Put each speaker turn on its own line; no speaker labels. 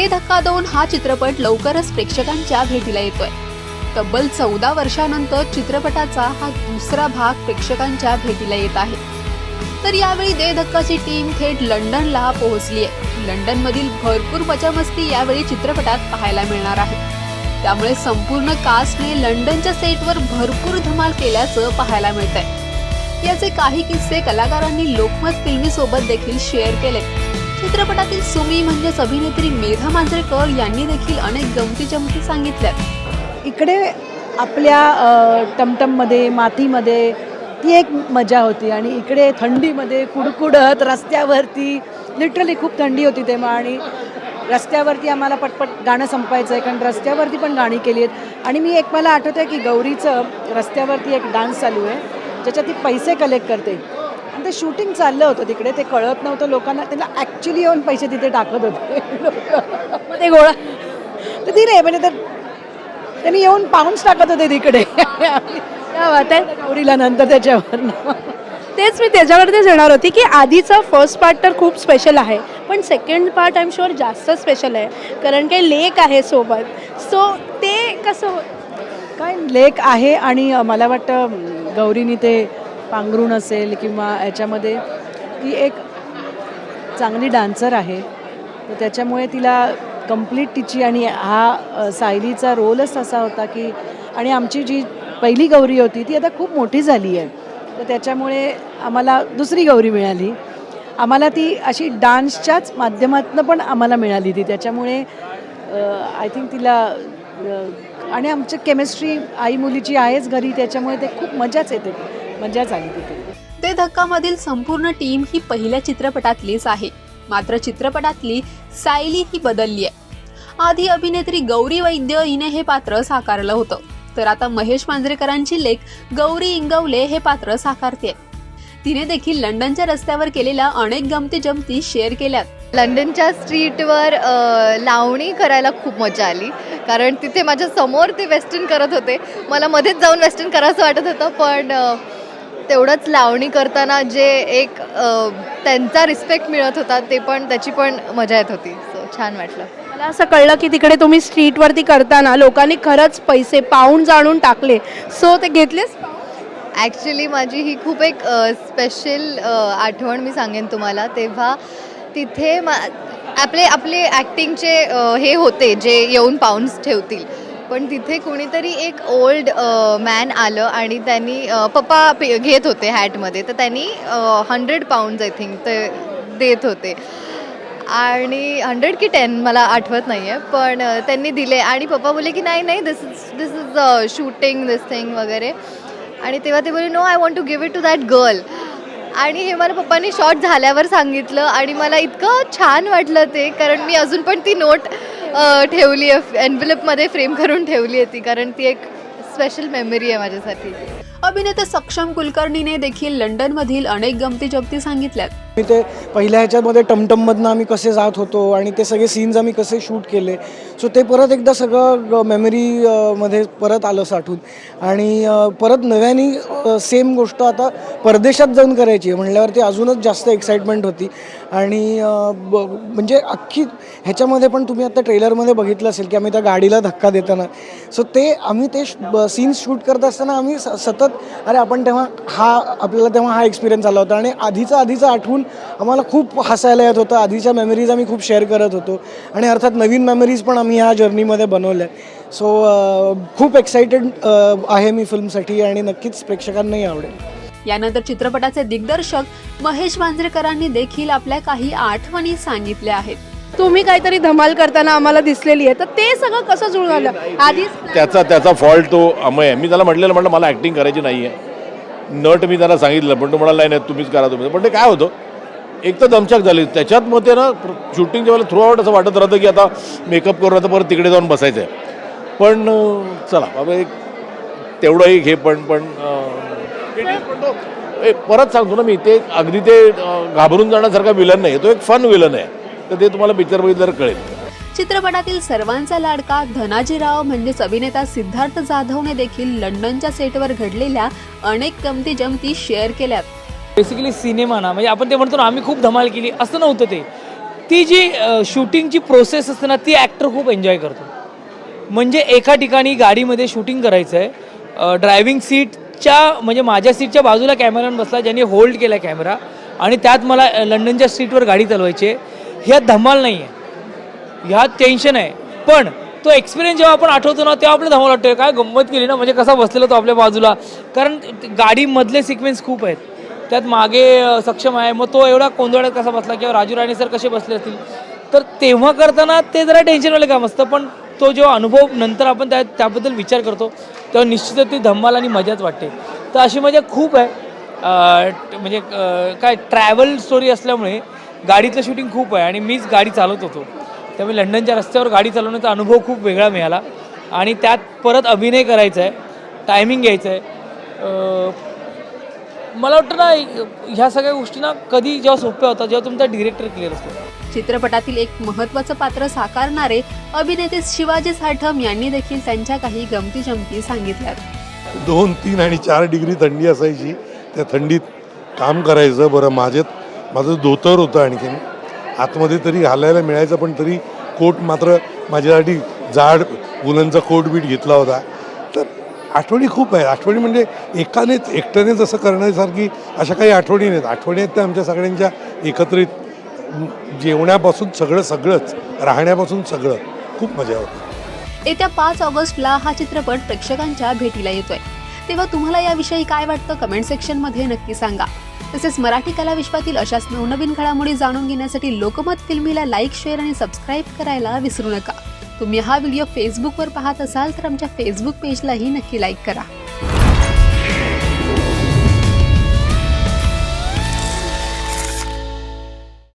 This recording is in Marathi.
दे धक्का दोन हा चित्रपट लवकरच प्रेक्षकांच्या भेटीला येतोय. तब्बल चौदा वर्षानंतर चित्रपटाचा हा दुसरा भाग प्रेक्षकांच्या भेटीला येत आहे. तर यावेळी दे धक्काची टीम थेट लंडनला पोहोचली आहे लंडनमधील भरपूर मजामस्ती यावेळी चित्रपटात पाहायला मिळणार आहे. त्यामुळे संपूर्ण कास्टने लंडनच्या सेटवर भरपूर धमाल केल्याचं पाहायला मिळत आहे याचे काही किस्से कलाकारांनी लोकमत फिल्मी सोबत देखील शेअर केले चित्रपटातील सुमी म्हणजेच अभिनेत्री मेधा मांजरेकर यांनी देखील अनेक गमती जमती सांगितल्यात
इकडे आपल्या टमटममध्ये मातीमध्ये ती एक मजा होती आणि इकडे थंडीमध्ये कुडकुडत रस्त्यावरती लिटरली खूप थंडी होती तेव्हा आणि रस्त्यावरती आम्हाला पटपट गाणं संपायचं आहे कारण रस्त्यावरती पण गाणी केली आहेत. आणि मी एक मला आठवतं आहे की गौरीचं रस्त्यावरती एक डान्स चालू आहे ज्याच्यात ती पैसे कलेक्ट करते. आणि ते शूटिंग चाललं होतं तिकडे. ते कळत नव्हतं लोकांना. त्यांना ॲक्च्युली येऊन पैसे तिथे टाकत होते. ते गोळा तर ती रे म्हणजे तर त्यांनी येऊन पाऊन्स टाकत होते तिकडे. गौरीला नंतर त्याच्यावर
तेच मी त्याच्यावरतीच येणार होती की आधीचा फर्स्ट पार्ट तर खूप स्पेशल आहे पण second part I am sure जास्त स्पेशल आहे कारण काही लेक आहे सोबत. सो ते कसं
काय लेक आहे आणि मला वाटतं गौरीनी ते पांघरूण असेल किंवा याच्यामध्ये ती एक चांगली डान्सर आहे तर त्याच्यामुळे तिला कंप्लीट तिची आणि हा सायलीचा रोलच असा होता की आणि आमची जी पहिली गौरी होती ती आता खूप मोठी झाली आहे. तर त्याच्यामुळे आम्हाला दुसरी गौरी मिळाली. आम्हाला ती अशी डान्सच्याच माध्यमातून पण आम्हाला मिळाली ती. त्याच्यामुळे आय थिंक तिला आणि आमची केमिस्ट्री आई मुलीची आहेच घरी त्याच्यामुळे ते खूप मजाच येते. मजाच आली तिथे.
ते धक्कामधील संपूर्ण टीम ही पहिल्या चित्रपटातलीच आहे. मात्र चित्रपटातली सायली ही बदलली आहे. आधी अभिनेत्री गौरी वैद्य हिने हे पात्र साकारलं होतं. तर आता महेश मांजरेकरांची लेख गौरी इंगवले हे पात्र साकारते. तिने देखील लंडनच्या रस्त्यावर केलेल्या अनेक गमती जमती शेअर केल्यात.
लंडनच्या स्ट्रीटवर लावणी करायला खूप मजा आली. कारण तिथे माझ्यासमोर ते वेस्टर्न करत होते. मला मध्येच जाऊन वेस्टर्न करावंसं वाटत होतं पण तेवढंच लावणी करताना जे एक त्यांचा रिस्पेक्ट मिळत होता ते पण त्याची पण मजा येत होती. सो छान वाटलं.
मला असं कळलं की तिकडे तुम्ही स्ट्रीटवरती करताना लोकांनी खरंच पैसे पाऊंड जाणून टाकले. सो ते घेतलेच
ॲक्च्युली माझी ही खूप एक स्पेशल आठवण मी सांगेन तुम्हाला. तेव्हा तिथे मा आपले आपले ॲक्टिंगचे हे होते जे येऊन पाऊंड्स ठेवतील. पण तिथे कुणीतरी एक ओल्ड मॅन आलं आणि त्यांनी पप्पा पे घेत होते हॅटमध्ये तर त्यांनी हंड्रेड पाऊंड आय थिंक ते देत होते. आणि हंड्रेड की टेन मला आठवत नाही आहे पण त्यांनी दिले. आणि पप्पा बोलले की नाही नाही this is this is shooting this thing वगैरे. आणि तेव्हा ते बोले no I want to give it to that girl आणि हे मला पप्पांनी शॉर्ट झाल्यावर सांगितलं आणि मला इतकं छान वाटलं ते कारण मी अजून पण ती नोट ठेवली आहे एन्व्हलपमध्ये फ्रेम करून ठेवली आहे ती कारण ती एक स्पेशल मेमरी आहे माझ्यासाठी.
अभिनेता सक्षम कुलकर्णीने देखील लंडनमधील अनेक गमती जमती सांगितल्यात.
मी ते पहिल्या ह्याच्यामध्ये टमटममधनं आम्ही कसे जात होतो आणि ते सगळे सीन्स आम्ही कसे शूट केले. सो ते परत एकदा सगळं मेमरीमध्ये परत आलं साठून. आणि परत नव्याने सेम गोष्ट आता परदेशात जाऊन करायची आहे. म्हणल्यावरती अजूनच जास्त एक्साइटमेंट होती. आणि ब- म्हणजे अख्खी ह्याच्यामध्ये पण तुम्ही आता ट्रेलरमध्ये बघितलं असेल की आम्ही त्या गाडीला धक्का देताना. सो ते आम्ही ते सीन्स शूट करत असताना आम्ही स- सतत अरे आपण तेव्हा हा आपल्याला तेव्हा हा एक्सपिरियन्स आला होता. आणि आधीचा आधीचा आठवून आम्हाला खूप हसायला येत होतं. आधीच्या मेमरीज आम्ही खूप शेअर करत होतो. आणि अर्थात नवीन मेमरीज पण आम्ही ह्या जर्नीमध्ये बनवल्या. सो खूप एक्सायटेड आहे मी फिल्मसाठी आणि नक्कीच प्रेक्षकांनाही आवडेल.
यानंतर चित्रपटाचे दिग्दर्शक महेश मांजरेकरांनी देखील आपल्या काही आठवणी सांगितल्या आहेत.
तुम्ही काहीतरी धमाल करताना आम्हाला दिसलेली आहे. तर ते सगळं कसं जुळून आलं? आधीच
त्याचा त्याचा फॉल्ट तो अमय आहे. मी त्याला म्हटलेलं म्हटलं मला ॲक्टिंग करायची नाही आहे नट मी त्याला सांगितलं पण तो म्हणाला नाही तुम्हीच करा तुम्ही पण ते काय होतं? एक तर दमछाक झाली. त्याच्यात मग ते ना शूटिंग जेव्हा थ्रू आउट असं वाटत राहतं की आता मेकअप करून आता परत तिकडे जाऊन बसायचं आहे पण चला बाबा एक तेवढंही घे पण पण ए, परत सांगतो ना मी ते अगदी ते घाबरून जाण्यासारखा विलन नाही. तो एक फन विलन आहे. तर ते तुम्हाला पिक्चर बघितल्यावर कळेल.
चित्रपटातील सर्वांचा लाडका धनाजीराव म्हणजेच अभिनेता सिद्धार्थ जाधवने देखील लंडनच्या सेटवर घडलेल्या अनेक गमती जमती शेअर केल्यात.
बेसिकली सिनेमा ना म्हणजे आपण ते म्हणतो ना आम्ही खूप धमाल केली असं नव्हतं ते. ती जी शूटिंगची प्रोसेस असते ना ती ॲक्टर खूप एन्जॉय करतो. म्हणजे एका ठिकाणी गाडीमध्ये शूटिंग करायचं आहे ड्रायव्हिंग सीटच्या म्हणजे माझ्या सीटच्या बाजूला कॅमेरान बसला ज्यांनी होल्ड केला कॅमेरा आणि त्यात मला लंडनच्या स्ट्रीटवर गाडी चालवायची आहे. ह्यात धमाल नाही आहे ह्यात टेन्शन आहे. पण तो एक्सपिरियन्स जेव्हा आपण आठवतो ना तेव्हा आपल्याला धमाल वाटतो काय गंमत केली ना म्हणजे कसा बसलेला तो आपल्या बाजूला. कारण गाडीमधले सिक्वेन्स खूप आहेत. त्यात मागे सक्षम आहे. मग तो एवढा कोंदळ्यात कसा बसला किंवा राजू राणे सर कसे बसले असतील? तर तेव्हा करताना ते जरा टेन्शनवाले काम असतं. पण तो जेव्हा अनुभव नंतर आपण त्या त्याबद्दल विचार करतो तेव्हा निश्चितच ती धम्माल आणि मजाच वाटते. तर अशी मजा खूप आहे. म्हणजे काय ट्रॅव्हल स्टोरी असल्यामुळे गाडीतलं शूटिंग खूप आहे. आणि मीच गाडी चालवत होतो. त्यामुळे लंडनच्या रस्त्यावर गाडी चालवण्याचा अनुभव खूप वेगळा मिळाला. आणि त्यात परत अभिनय करायचा आहे टायमिंग घ्यायचं आहे मला वाटतं ना ह्या सगळ्या गोष्टी ना कधी जेव्हा सोप्या होतात जेव्हा तुमचा डिरेक्टर क्लिअर असतो.
चित्रपटातील एक महत्वाचं पात्र साकारणारे अभिनेते शिवाजी साठम यांनी देखील त्यांच्या काही गमती जमती सांगितल्यात.
दोन तीन आणि चार डिग्री थंडी असायची. त्या थंडीत काम करायचं बरं माझ्यात माझं धोतर होतं आणखीन. आतमध्ये तरी घालायला मिळायचं पण तरी कोट मात्र माझ्यासाठी जाड वुलनचा कोट बीट घेतला होता. आठवणी खूप आहे आठवणी म्हणजे एकानेच एकट्याने जसं करण्यासारखी अशा काही आठवणी नाहीत. आठवणी आहेत त्या आमच्या सगळ्यांच्या एकत्रित जेवण्यापासून सगळं सगळंच राहण्यापासून सगळं. खूप मजा होती.
येत्या पाच ऑगस्टला हा चित्रपट प्रेक्षकांच्या भेटीला येतोय. तेव्हा तुम्हाला याविषयी काय वाटतं कमेंट सेक्शनमध्ये नक्की सांगा. तसेच मराठी कला विश्वातील अशाच नवनवीन घडामोडी जाणून घेण्यासाठी लोकमत फिल्मीला लाईक शेअर आणि सबस्क्राईब करायला विसरू नका. तुम्ही हा व्हिडिओ फेसबुकवर पाहत असाल तर आमच्या फेसबुक पेजलाही नक्की लाईक करा.